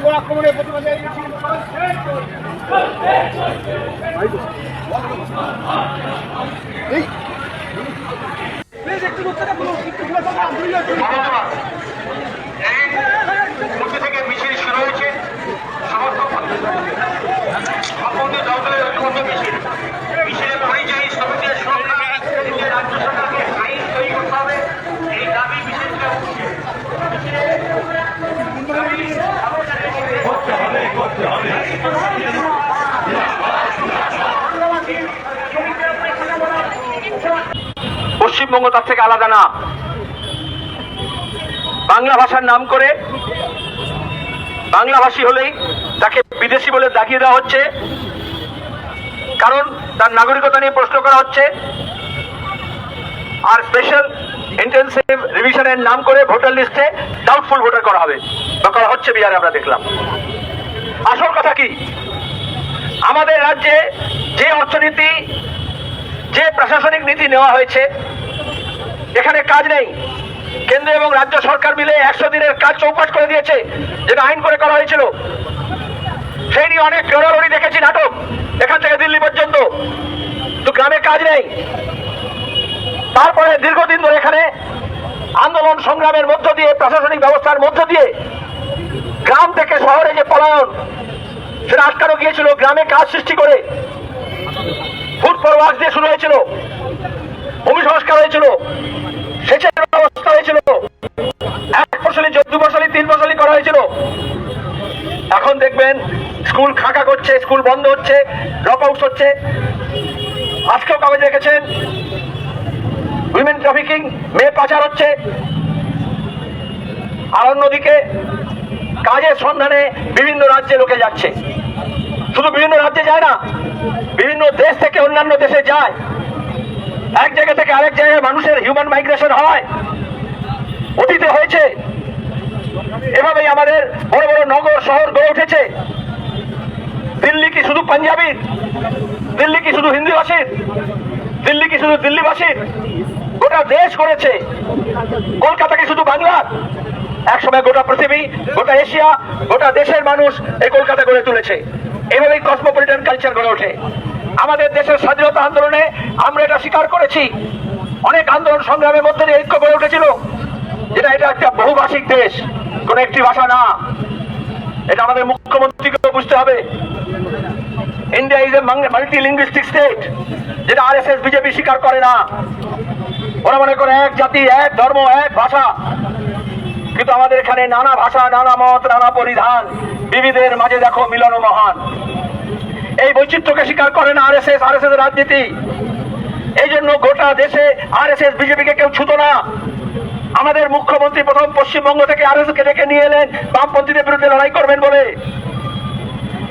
বড় আক্রমণের প্রতিবাদে এই মিছিল প্লিজ একটু রুখতে থাকুন একটু ঘুরে থাকুন দুই হাজার মধ্যে থেকে মিছিল শুরু হয়েছে সমর্থক আপত্তি দলের ঐক্যবদ্ধ মিছিল মিছিলে পরিযায়ী শ্রমিকদের সুরক্ষা দিতে রাজ্য সরকারকে আইন তৈরি করতে হবে এই দাবি মিছিলকে উঠছে পশ্চিমবঙ্গ তার থেকে আলাদা না। বাংলা ভাষার নাম করে বাংলাভাষী হলেই তাকে বিদেশি বলে দাগিয়ে দেওয়া হচ্ছে। কারণ তার নাগরিকতা নিয়ে প্রশ্ন করা হচ্ছে। আর স্পেশাল ইন্টেন্সিভ রিভিশনের নাম করে ভোটার লিস্টে ডাউটফুল ভোটার করা হবে বা করা হচ্ছে বিহারে আমরা দেখলাম। আসল কথা কি? আমাদের রাজ্যে যে অর্থনীতি, যে প্রশাসনিক নীতি নেওয়া হয়েছে এখানে কাজ নেই। কেন্দ্র এবং রাজ্য সরকার মিলে একশো দিনের কাজ চৌপাট করে দিয়েছে, যেটা আইন করে করা হয়েছিল। সেই নিয়ে অনেক লড়ালড়ি দেখেছি, নাটক। এখান থেকে দিল্লি পর্যন্ত। তো গ্রামে কাজ নেই। তারপরে দীর্ঘদিন ধরে এখানে আন্দোলন সংগ্রামের মধ্য দিয়ে, প্রশাসনিক ব্যবস্থার মধ্য দিয়ে গ্রাম থেকে শহরে যে পলায়ন, সেটা আটকানো গিয়েছিল। গ্রামে কাজ সৃষ্টি করে ফুড ফর ওয়ার্ক দিয়ে শুরু হয়েছিল। ভূমি সংস্কার হয়েছিল, সেচের ব্যবস্থা হয়েছিল, এক ফসলি দু ফসলি, তিন ফসলি করা হয়েছিল। এখন দেখবেন, স্কুল খাঁকা করছে, স্কুল বন্ধ হচ্ছে ড্রপ আউট হচ্ছে। আজকেও কাগজ রেখেছেন উইমেন ট্রাফিকিং মেয়ে পাচার হচ্ছে। আর অন্যদিকে কাজের সন্ধানে বিভিন্ন রাজ্যে লোকে যাচ্ছে। শুধু বিভিন্ন রাজ্যে যায় না, বিভিন্ন দেশ থেকে অন্যান্য দেশে যায়। এক জায়গা থেকে আরেক জায়গায় মানুষের হিউম্যান মাইগ্রেশন হয়। অতীতে হয়েছে। এভাবেই আমাদের বড় বড় নগর, শহর গড়ে উঠেছে। দিল্লি কি শুধু পাঞ্জাবির দিল্লি কি শুধু হিন্দিভাষীর দিল্লি কি শুধু দিল্লিভাষীর গোটা দেশ করেছে কলকাতা কি শুধু বাংলার একসময় গোটা পৃথিবী, গোটা এশিয়া, গোটা দেশের মানুষ এই কলকাতা গড়ে তুলেছে। এভাবেই কসমোপলিটন কালচার গড়ে ওঠে। আমাদের দেশের স্বাধীনতা আন্দোলনে আমরা এটা স্বীকার করেছি। অনেক আন্দোলন সংগ্রামের মধ্যে দিয়ে ঐক্য গড়ে উঠেছিল। যেটা এটা একটা বহুভাষিক দেশ, কোন একটি ভাষা না। এটা আমাদের মুখ্যমন্ত্রীকে বুঝতে হবে। India is a multi linguistic state, যেটা আর এস এস বিজেপি স্বীকার করে না। ওরা মনে করে এক জাতি, এক ধর্ম, এক ভাষা। কিন্তু আমাদের এখানে নানা ভাষা, নানা মত, নানা পরিধান। বিবিধের মাঝে দেখো মিলন মহান। এই বৈচিত্র্যকে স্বীকার করে না R S S R S S রাজনীতি? এই জন্য গোটা দেশে আর এস এস বিজেপিকে কেউ ছুতো না। আমাদের মুখ্যমন্ত্রী প্রথম পশ্চিমবঙ্গ থেকে আর এস কে ডেকে নিয়ে এলেন, বামপন্থীদের বিরুদ্ধে লড়াই করবেন বলে।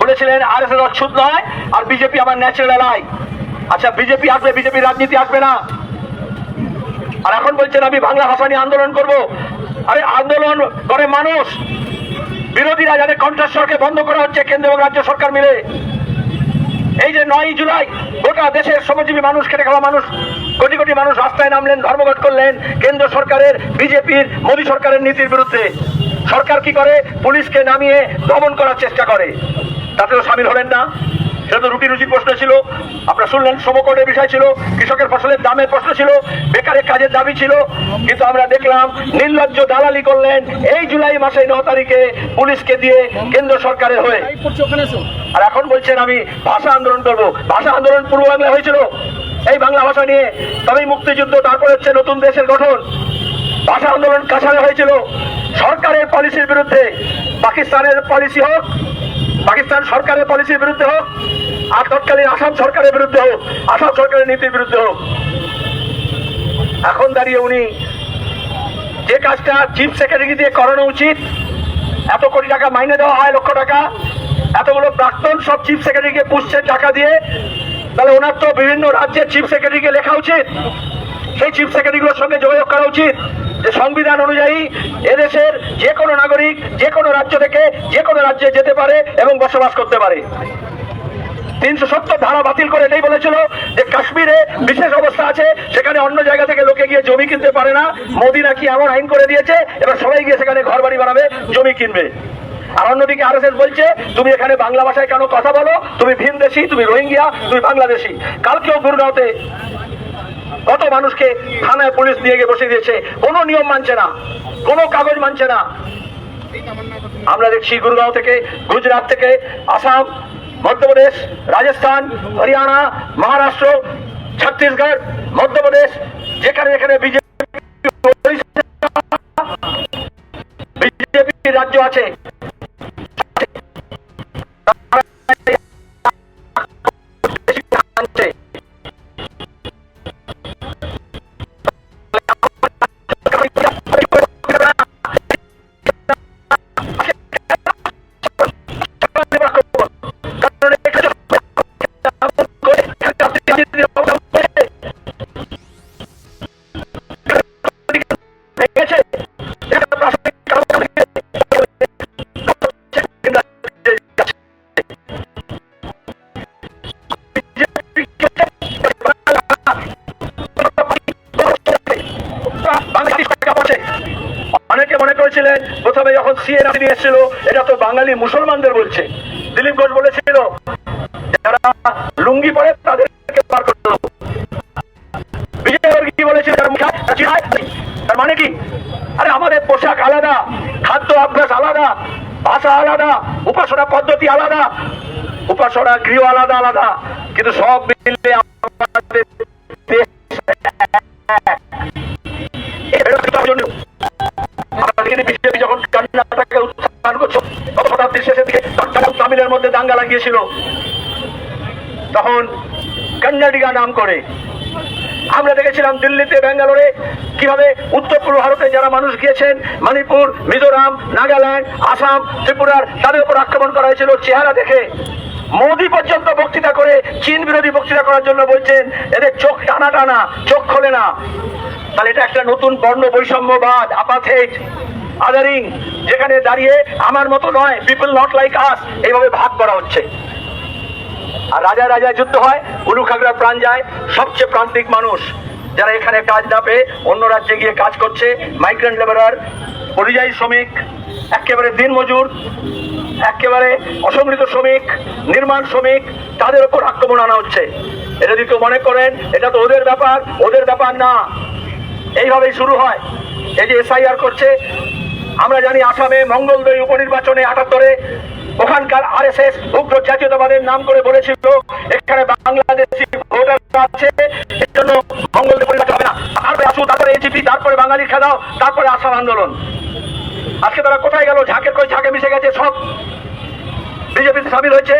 বলেছিলেন আর এস এস অচ্ছুত নয়, আর বিজেপি আমার ন্যাচারাল এলাই আচ্ছা বিজেপি আসবে বিজেপি রাজনীতি আসবে না। আর এখন বলছেন, আমি বাংলা ভাষা নিয়ে আন্দোলন করব। আরে, আন্দোলন করে মানুষ। বিরোধীরা যাদের কণ্ঠস্বরকে বন্ধ করা হচ্ছে, কেন্দ্র এবং রাজ্য সরকার মিলে। এই যে নয় জুলাই, গোটা দেশের শ্রমজীবী মানুষ খেটে খাওয়া মানুষ, কোটি কোটি মানুষ রাস্তায় নামলেন, ধর্মঘট করলেন, কেন্দ্র সরকারের, বিজেপির, মোদী সরকারের নীতির বিরুদ্ধে। সরকার কি করে? পুলিশকে নামিয়ে দমন করার চেষ্টা করে। তাতেও সামিল হলেন না। সেটা তো রুটি রুচির প্রশ্ন ছিল। আপনারা শুনলেন সমকটের বিষয় ছিল কৃষকের ফসলের দামের প্রশ্ন ছিল বেকারের কাজের দাবি ছিল। কিন্তু আমরা দেখলাম নির্লজ্জ দালালি করলেন এই জুলাই মাসে ন তারিখে পুলিশকে দিয়ে কেন্দ্র সরকারের হয়ে। আর এখন বলছেন আমি ভাষা আন্দোলন করব। ভাষা আন্দোলন পূর্ব বাংলায় হয়েছিল। এই বাংলা ভাষা নিয়ে তবেই মুক্তিযুদ্ধ তারপরে হচ্ছে নতুন দেশের গঠন। ভাষা আন্দোলন কাছাড়ে হয়েছিল। সরকারের পলিসির বিরুদ্ধে পাকিস্তানের পলিসি হোক পাকিস্তান সরকারের পলিসির বিরুদ্ধে হোক, আর তৎকালীন আসাম সরকারের বিরুদ্ধে হোক, আসাম সরকারের নীতির বিরুদ্ধে হোক। এখন দাঁড়িয়ে উনি যে কাজটা চিফ সেক্রেটারি দিয়ে করানো উচিত, এত কোটি টাকা মাইনে দেওয়া হয়, লক্ষ টাকা, এতগুলো প্রাক্তন সব চিফ সেক্রেটারিকে পুষছে টাকা দিয়ে, তাহলে ওনার তো বিভিন্ন রাজ্যের চিফ সেক্রেটারিকে লেখা উচিত। সেই চিফ সেক্রেটারিগুলোর সঙ্গে যোগাযোগ করা উচিত। যে সংবিধান অনুযায়ী এদেশের যে কোনো নাগরিক, যে কোনো রাজ্য থেকে যে কোনো রাজ্যে যেতে পারে এবং বসবাস করতে পারে। তিনশো সত্তর ধারা বাতিল করে এটাই বলেছিল যে কাশ্মীরে বিশেষ অবস্থা আছে, সেখানে অন্য জায়গা থেকে লোকে গিয়ে জমি কিনতে পারে না। মোদি নাকি এমন আইন করে দিয়েছে, এবার সবাই গিয়ে সেখানে ঘর বাড়ি বানাবে, জমি কিনবে। আর অন্যদিকে আর বলছে, তুমি এখানে বাংলা ভাষায় কেন কথা বলো? তুমি ভিনদেশি, তুমি রোহিঙ্গিয়া তুমি বাংলাদেশি। কালকেও গুরগাঁওতে কত মানুষকে থানায় পুলিশ নিয়ে গিয়ে বসে দিয়েছে? কোনো নিয়ম মানছে না। কোনো কাগজ মানছে না। আমরা দেখছি গুরগাঁও থেকে, গুজরাট থেকে, আসাম, মধ্যপ্রদেশ, রাজস্থান, হরিয়ানা, মহারাষ্ট্র, ছত্তিশগড়, মধ্যপ্রদেশ, যেখানে যেখানে বিজেপি রাজ্য আছে। করেছিলেন প্রথমে যখন সিএ রাজি এসেছিল, এটা তো বাঙালি মুসলমানদের বলছে। দিলীপ ঘোষ বলেছিল, যারা লুঙ্গি পরে তাদেরকে বার করে দেবো বিজয় কি বলেছিল? তার মানে কি? আরে আমাদের পোশাক আলাদা, খাদ্য অভ্যাস আলাদা, ভাষা আলাদা, উপাসনা পদ্ধতি আলাদা, উপাসনা গৃহ আলাদা আলাদা। কিন্তু সব মিলে তখন কন্নাডিগা নাম করে। আমরা দেখেছিলাম দিল্লিতে, ব্যাঙ্গালোরে কীভাবে উত্তর পূর্ব ভারতে যারা মানুষ গিয়েছেন, মণিপুর, মিজোরাম, নাগাল্যান্ড, আসাম, ত্রিপুরার, তাদের উপর আক্রমণ করা হয়েছিল চেহারা দেখে। মোদি পর্যন্ত বক্তৃতা করে, চীন বিরোধী বক্তৃতা করার জন্য বলছেন, এদের চোখ টানা টানা, চোখ খোলে না। তাহলে এটা একটা নতুন বর্ণ বৈষম্যবাদ আপাথেজ আদারিং যেখানে দাঁড়িয়ে আমার মতো নয় পিপল নট লাইক আস এইভাবে ভাগ করা হচ্ছে। আর রাজা রাজা যুদ্ধ হয় উলুখাগড়া প্রাণ যায়, সবচেয়ে প্রান্তিক মানুষ যারা এখানে কাজ না পেয়ে অন্য রাজ্যে গিয়ে কাজ করছে মাইগ্রেন্ট লেবারার পরিযায়ী শ্রমিক, একেবারে দিনমজুর, একেবারে অসংগঠিত শ্রমিক, নির্মাণ শ্রমিক, তাদের উপর আক্রমণ আনা হচ্ছে। এটা যদি কেউ মনে করেন, এটা তো ওদের ব্যাপার ওদের ব্যাপার না। এইভাবেই শুরু হয়। এই যে এসআইআর করছে, আমরা জানি আসামে মঙ্গলদৈ উপনির্বাচনে আটাত্তরে ওখানকার আর এস এস উগ্র জাতীয়তাবাদের নাম করে বলেছিল, এখানে বাংলাদেশি ভোটার আছে এর জন্য মঙ্গলদৈ উপনির্বাচন হবে না। তারপরে আসু তারপরে এজিপি তারপরে বাঙালি খেদাও, তারপরে আসাম আন্দোলন। আজকে তারা কোথায় গেল? ঝাঁকের কই ঝাঁকে মিশে গেছে সব। বিজেপিতে সামিল হয়েছে।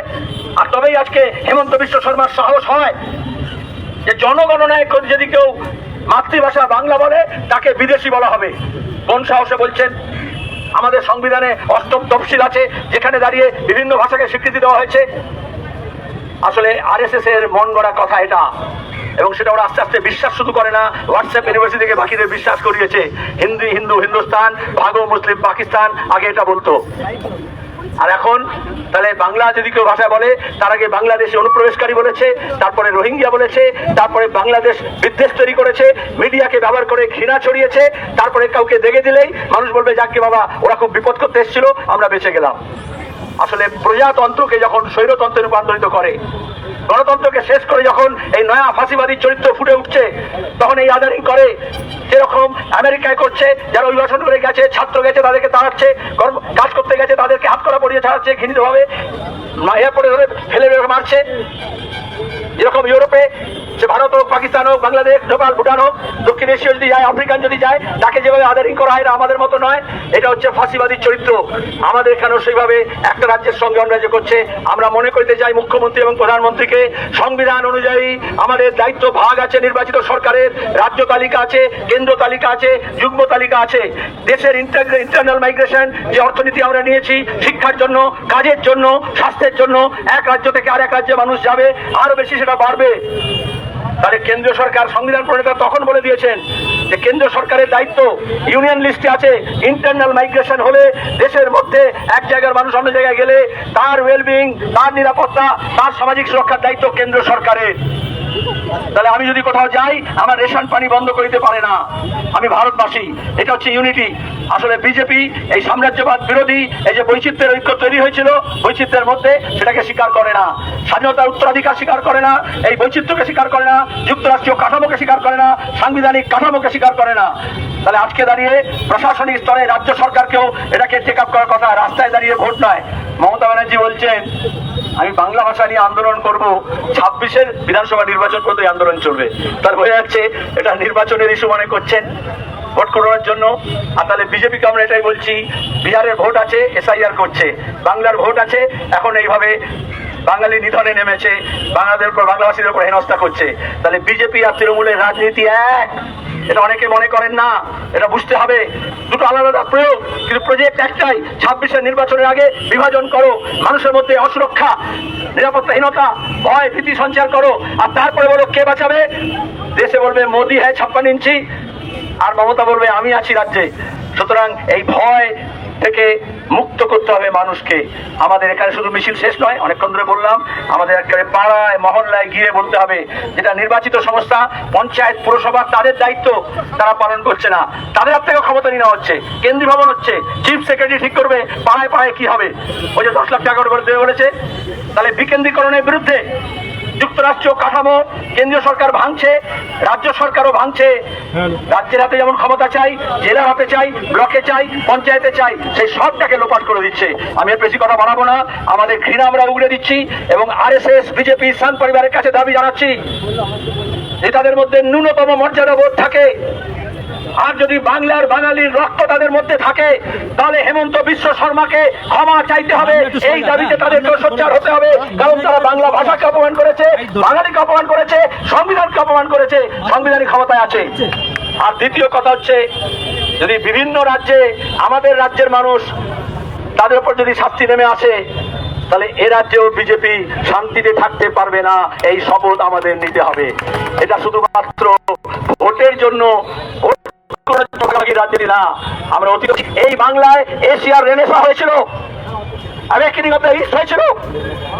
আর তবেই আজকে হেমন্ত বিশ্ব শর্মার সাহস হয় যে জনগণনায় যদি কেউ মাতৃভাষা বাংলা বলে, তাকে বিদেশি বলা হবে। কোন সাহসে বলছেন। আমাদের সংবিধানে অষ্টম তফসিল আছে, যেখানে দাঁড়িয়ে বিভিন্ন ভাষাকে স্বীকৃতি দেওয়া হয়েছে। আসলে আর এস এর মন গড়া কথা এটা, এবং সেটা ওরা আস্তে আস্তে বিশ্বাস শুধু করে না হোয়াটসঅ্যাপ ইউনিভার্সিটি থেকে বাকিদের বিশ্বাস করিয়েছে। হিন্দু হিন্দু, হিন্দুস্তান, ভাগো, মুসলিম, পাকিস্তান, আগে এটা বলতো। আর এখন তাহলে বাংলা যদি কেউ ভাষা বলে, তার আগে বাংলাদেশে অনুপ্রবেশকারী বলেছে, তারপরে রোহিঙ্গিয়া বলেছে, তারপরে বাংলাদেশ বিদ্বেষ তৈরি করেছে, মিডিয়াকে ব্যবহার করে ঘৃণা ছড়িয়েছে, তারপরে কাউকে দেখে দিলেই মানুষ বলবে, যাকে বাবা, ওরা খুব বিপদ করতে এসেছিল, আমরা বেঁচে গেলাম। আসলে প্রজাতন্ত্রকে যখন স্বৈরতন্ত্রে রূপান্তরিত করে, গণতন্ত্রকে শেষ করে যখন এই নয়া ফাঁসিবাদী চরিত্র ফুটে উঠছে, তখন এই আদারিং করে, যেরকম আমেরিকায় করছে, যারা অভিবাসন করে গেছে, ছাত্র গেছে, তাদেরকে তাড়াচ্ছে কর্ম- কাজ করতে গেছে তাদেরকে হাত করা পড়িয়ে ছাড়াচ্ছে ঘৃণিতভাবে এয়ারপোর্টে ধরে ফেলে মারছে। যেরকম ইউরোপে, সে ভারত হোক, পাকিস্তান হোক, বাংলাদেশ, নেপাল, ভুটান হোক, দক্ষিণ এশিয়া যদি যায়, আফ্রিকান যদি যায়, তাকে যেভাবে আদারিং করা হয় আমাদের মতো নয়। এটা হচ্ছে ফাঁসিবাদী চরিত্র। আমাদের এখানেও সেইভাবে একটা রাজ্যের সঙ্গে অন্য রাজ্য করছে? আমরা মনে করতে চাই মুখ্যমন্ত্রী এবং প্রধানমন্ত্রীকে সংবিধান অনুযায়ী আমাদের দায়িত্ব ভাগ আছে, নির্বাচিত সরকারের রাজ্য তালিকা আছে, কেন্দ্র তালিকা আছে, যুগ্ম তালিকা আছে। দেশের ইন্টারনাল মাইগ্রেশন যে অর্থনীতি আমরা নিয়েছি, শিক্ষার জন্য কাজের জন্য, স্বাস্থ্যের জন্য এক রাজ্য থেকে আরেক রাজ্যে মানুষ যাবে, আরও বেশি সেটা বাড়বে। তাহলে কেন্দ্রীয় সরকার সংবিধান প্রণেতা তখন বলে দিয়েছেন যে কেন্দ্র সরকারের দায়িত্ব ইউনিয়ন লিস্টে আছে। ইন্টারনাল মাইগ্রেশন হলে দেশের মধ্যে এক জায়গার মানুষ অন্য জায়গায় গেলে তার ওয়েলবিং তার নিরাপত্তা, তার সামাজিক সুরক্ষার দায়িত্ব কেন্দ্র সরকারের। তাহলে আমি যদি কোথাও যাই, আমার রেশন পানি বন্ধ করিতে পারে না। আমি ভারতবাসী, এটা হচ্ছে ইউনিটি আসলে বিজেপি, এই সাম্রাজ্যবাদ বিরোধী, এই যে বৈচিত্র্যের ঐক্য তৈরি হয়েছিল, বৈচিত্র্যের মধ্যে সেটাকে স্বীকার করে না। স্বাধীনতার উত্তরাধিকার স্বীকার করে না, এই বৈচিত্র্যকে স্বীকার করে না, যুক্তরাষ্ট্রীয় কাঠামোকে স্বীকার করে না, সাংবিধানিক কাঠামোকে স্বীকার করে না। তাহলে আজকে দাঁড়িয়ে প্রশাসনিক স্তরে রাজ্য সরকারকেও এটাকে টেক আপ করার কথা, রাস্তায় দাঁড়িয়ে ভোট নয়। মমতা ব্যানার্জি বলছেন আমি বাংলা ভাষা নিয়ে আন্দোলন করব, ছাব্বিশের বিধানসভা নির্বাচন পর্যন্ত আন্দোলন চলবে। তার বোঝা যাচ্ছে, এটা নির্বাচনের ইস্যু মনে করছেন, ভোট করানোর জন্য। আর তাহলে বিজেপিকে আমরা এটাই বলছি, বিহারের ভোট আছে, এসআইআর করছে। বাংলার ভোট আছে, এখন এইভাবে বাঙালি নিধনে নেমেছে বাংলাদেশের উপর বাংলাভাষীদের উপর হেনস্থা করছে। তাহলে বিজেপি আর তৃণমূলের রাজনীতি এক। এটা অনেকে মনে করেন না, এটা বুঝতে হবে। দুটো আলাদা প্রয়োগ, কিন্তু প্রজেক্ট একটাই ছাব্বিশের নির্বাচনের আগে বিভাজন করো, মানুষের মধ্যে অসুরক্ষা, নিরাপত্তাহীনতা, ভয়, ভীতি সঞ্চার করো, আর তারপরে বলো কে বাঁচাবে? দেশে বলবে, মোদি হ্যাঁ ছাপ্পান্ন ইঞ্চি। আর মমতা বলবে, আমি আছি রাজ্যে। সুতরাং এই ভয় থেকে মুক্ত করতে হবে মানুষকে। আমাদের এখানে শুধু মিছিল শেষ নয়, অনেকক্ষণ ধরে বললাম, আমাদের একেবারে পাড়ায়, মহল্লায় গিয়ে বলতে হবে, যেটা নির্বাচিত সংস্থা, পঞ্চায়েত, পুরসভা, তাদের দায়িত্ব তারা পালন করছে না। তাদের হাত থেকে ক্ষমতা নেওয়া হচ্ছে, কেন্দ্রীয় ভবন হচ্ছে, চিফ সেক্রেটারি ঠিক করবে, পাড়ায় পাড়ায় কি হবে? ওই যে দশ লাখ টাকা করে দেবে বলেছে, তাহলে বিকেন্দ্রীকরণের বিরুদ্ধে যুক্তরাষ্ট্রীয় কাঠামো কেন্দ্রীয় সরকার ভাঙছে রাজ্য সরকারও ভাঙছে। রাজ্যের হাতে যেমন ক্ষমতা চাই জেলার হাতে চাই ব্লকে চাই পঞ্চায়েতে চাই সেই সবটাকে লোপাট করে দিচ্ছে। আমি এর বেশি কথা বাড়াবো না আমাদের ঘৃণা আমরা উগড়ে দিচ্ছি এবং R S S BJP Sangh পরিবারের কাছে দাবি জানাচ্ছি। নেতাদের মধ্যে ন্যূনতম মর্যাদা বোধ থাকে। আর যদি বাংলার বাঙালির রক্ত তাদের মধ্যে থাকে তাহলে হেমন্ত বিশ্ব শর্মাকে ক্ষমা চাইতে হবে। এই দাবিতে তাদেরকে সোচ্চার হতে হবে। কারণ তারা বাংলা ভাষাকে অপমান করেছে বাঙালিকে অপমান করেছে সংবিধানকে অপমান করেছে সাংবিধানিক ক্ষমতায় আছে। আর দ্বিতীয় কথা হচ্ছে যদি বিভিন্ন রাজ্যে আমাদের রাজ্যের মানুষ তাদের উপর যদি শাস্তি নেমে আসে তাহলে এ রাজ্যেও বিজেপি শান্তিতে থাকতে পারবে না। এই শপথ আমাদের নিতে হবে। এটা শুধুমাত্র ভোটের জন্য রাজনীতি না আমরা অতীত এই বাংলায় এশিয়ার রেনেসা হয়েছিল। হয়েছিল।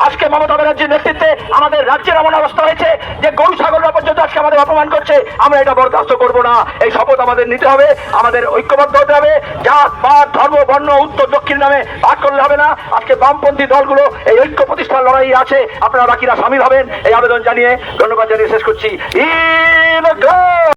আজকে মমতা ব্যানার্জির নেতৃত্বে আমাদের রাজ্যের এমন অবস্থা হয়েছে যে গরু পর্যন্ত আজকে আমাদের অপমান করছে। আমরা এটা করব না। এই শপথ আমাদের নিতে হবে। আমাদের ঐক্যবদ্ধ হতে হবে। জাত, পাত, ধর্ম, বর্ণ, উত্তর, দক্ষিণ নামে ভাগ করলে হবে না। আজকে বামপন্থী দলগুলো এই ঐক্য প্রতিষ্ঠার লড়াই আছে। আপনারা বাকিরা সামিল হবেন। এই আবেদন জানিয়ে ধন্যবাদ জানিয়ে শেষ করছি।